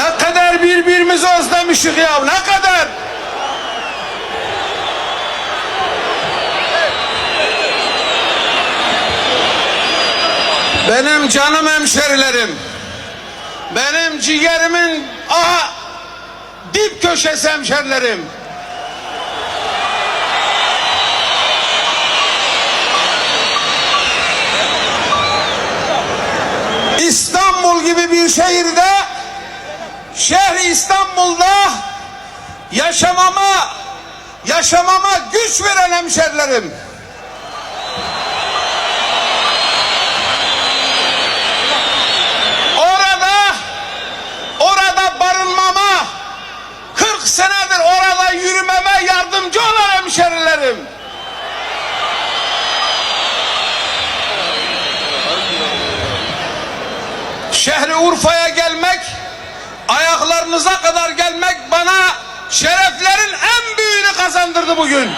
Ne kadar birbirimizi özlemişik ya ne kadar. Benim canım hemşerilerim. Benim ciğerimin aha dip köşesi hemşerilerim. İstanbul gibi bir şehirde şehri İstanbul'da yaşamama yaşamama güç veren hemşerilerim. Orada orada barınmama 40 senedir orada yürümeme yardımcı olan hemşerilerim. Şehri Urfa'ya gelmek, ayaklarınıza kadar gelmek bana şereflerin en büyüğünü kazandırdı bugün.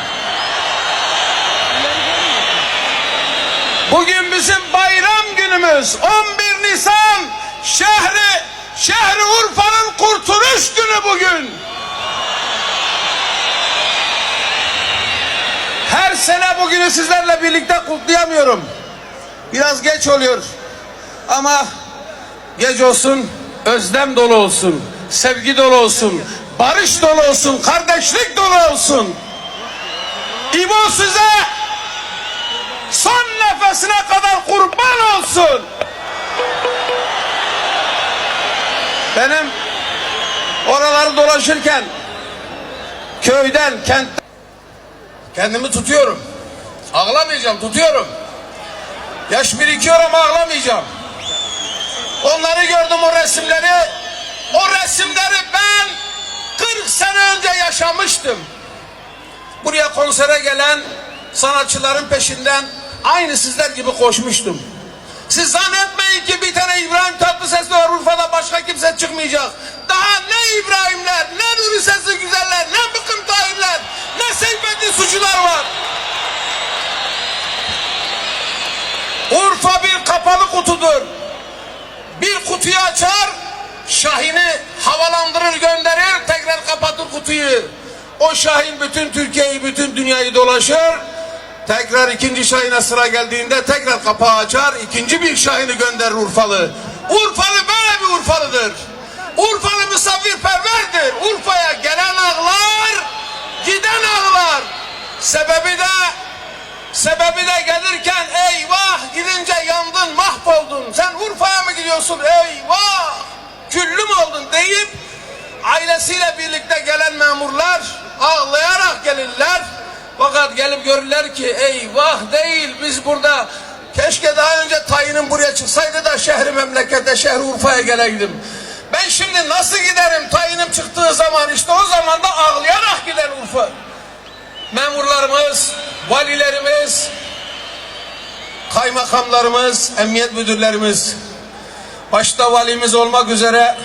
Bugün bizim bayram günümüz. 11 Nisan şehri şehri Urfa'nın kurtuluş günü bugün. Her sene bugünü sizlerle birlikte kutlayamıyorum. Biraz geç oluyor. Ama geç olsun, özlem dolu olsun, sevgi dolu olsun, barış dolu olsun, kardeşlik dolu olsun. İbo size son nefesine kadar kurban olsun. Benim oraları dolaşırken köyden, kent kendimi tutuyorum. Ağlamayacağım, tutuyorum. Yaş birikiyor ama ağlamayacağım. Onları gördüm o resimleri. O resimleri ben 40 sene önce yaşamıştım. Buraya konsere gelen sanatçıların peşinden aynı sizler gibi koşmuştum. Siz zannetmeyin ki bir tane İbrahim Tatlıses var Urfa'da başka kimse çıkmayacak. Daha ne İbrahimler, ne Nuri Sesli Güzeller, ne Bıkım Tahirler, ne Seyfetli Suçular var. Urfa bir kapalı kutudur. Bir kutuyu açar, Şahin'i havalandırır gönderir, tekrar kapatır kutuyu. O Şahin bütün Türkiye'yi, bütün dünyayı dolaşır. Tekrar ikinci Şahin'e sıra geldiğinde tekrar kapağı açar, ikinci bir Şahin'i gönderir Urfalı. Urfalı böyle bir Urfalıdır. Urfalı misafirperverdir. Urfa'ya gelen ağlar, giden ağlar. Sebebi de Sebebi de gelirken eyvah gidince yandın mahvoldun. Sen Urfa'ya mı gidiyorsun eyvah küllüm oldun deyip ailesiyle birlikte gelen memurlar ağlayarak gelirler. Fakat gelip görürler ki eyvah değil biz burada keşke daha önce tayinim buraya çıksaydı da şehri memlekete şehri Urfa'ya geleydim. Ben şimdi nasıl giderim tayinim çıktığı zaman işte o zaman da ağlayarak gider Urfa memurlarımız, valilerimiz, kaymakamlarımız, emniyet müdürlerimiz, başta valimiz olmak üzere,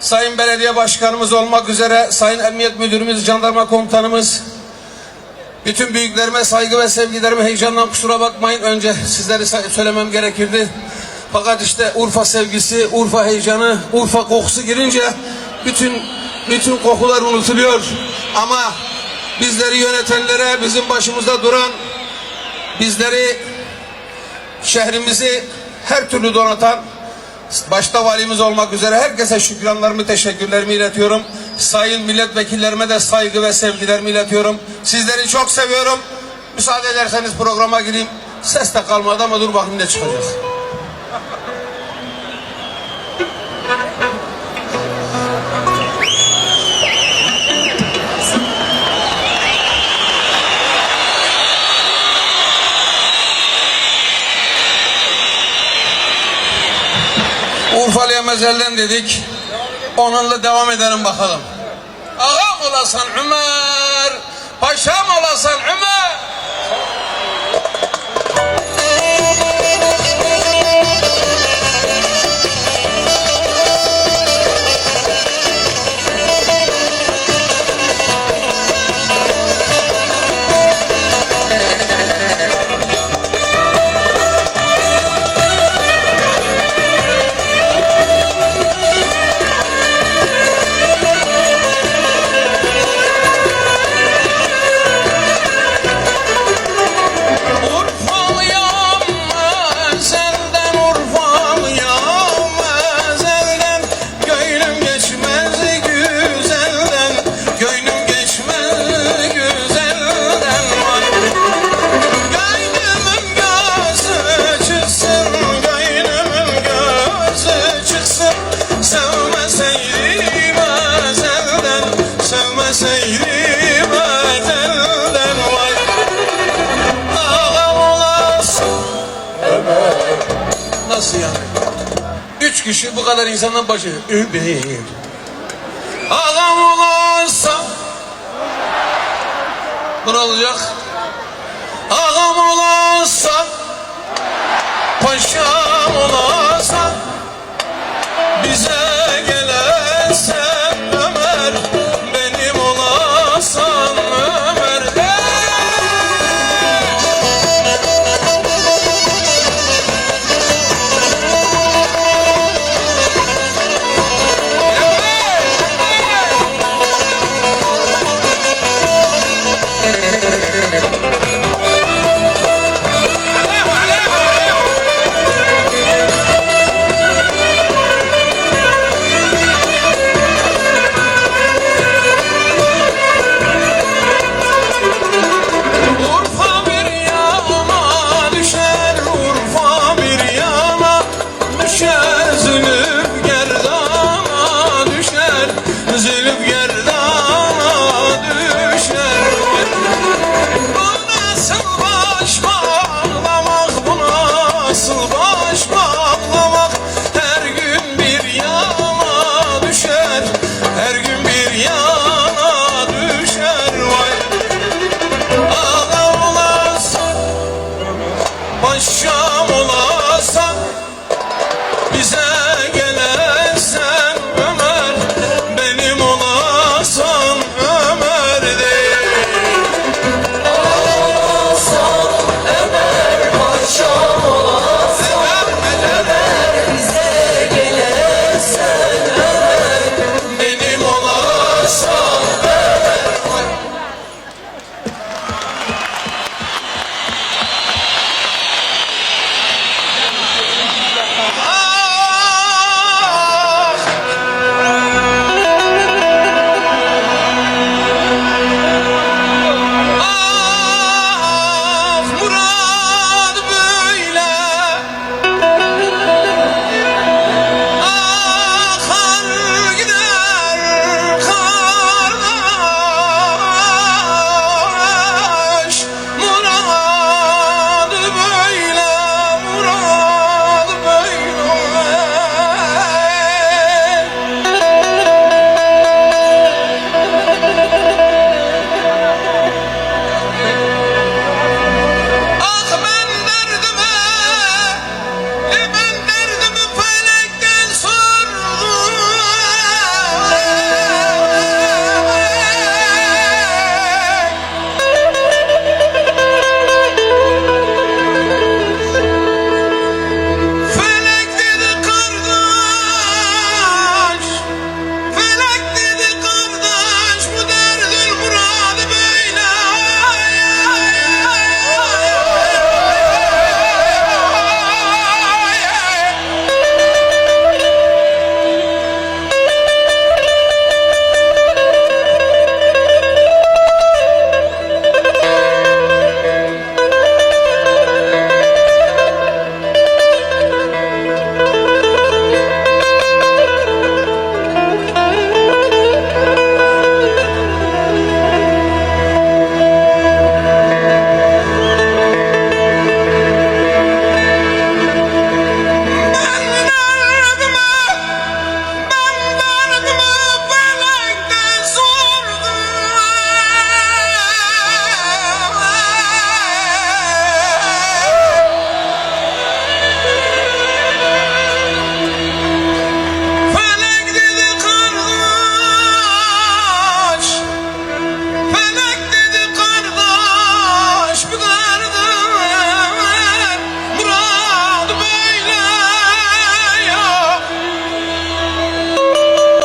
sayın belediye başkanımız olmak üzere, sayın emniyet müdürümüz, jandarma komutanımız, bütün büyüklerime saygı ve sevgilerimi heyecandan kusura bakmayın. Önce sizleri söylemem gerekirdi. Fakat işte Urfa sevgisi, Urfa heyecanı, Urfa kokusu girince bütün bütün kokular unutuluyor. Ama bizleri yönetenlere, bizim başımızda duran, bizleri şehrimizi her türlü donatan, başta valimiz olmak üzere herkese şükranlarımı, teşekkürlerimi iletiyorum. Sayın milletvekillerime de saygı ve sevgilerimi iletiyorum. Sizleri çok seviyorum. Müsaade ederseniz programa gireyim. Ses de kalmadı ama dur bakayım ne çıkacak. Urfalı'ya mezelden dedik. Onunla devam edelim bakalım. Ağam olasan Ömer, paşam olasan Ömer. Nasıl yani? Üç kişi bu kadar insandan başı. Übeyim. Ağam olarsa Bu ne olacak? Ağam olarsa Paşam olarsa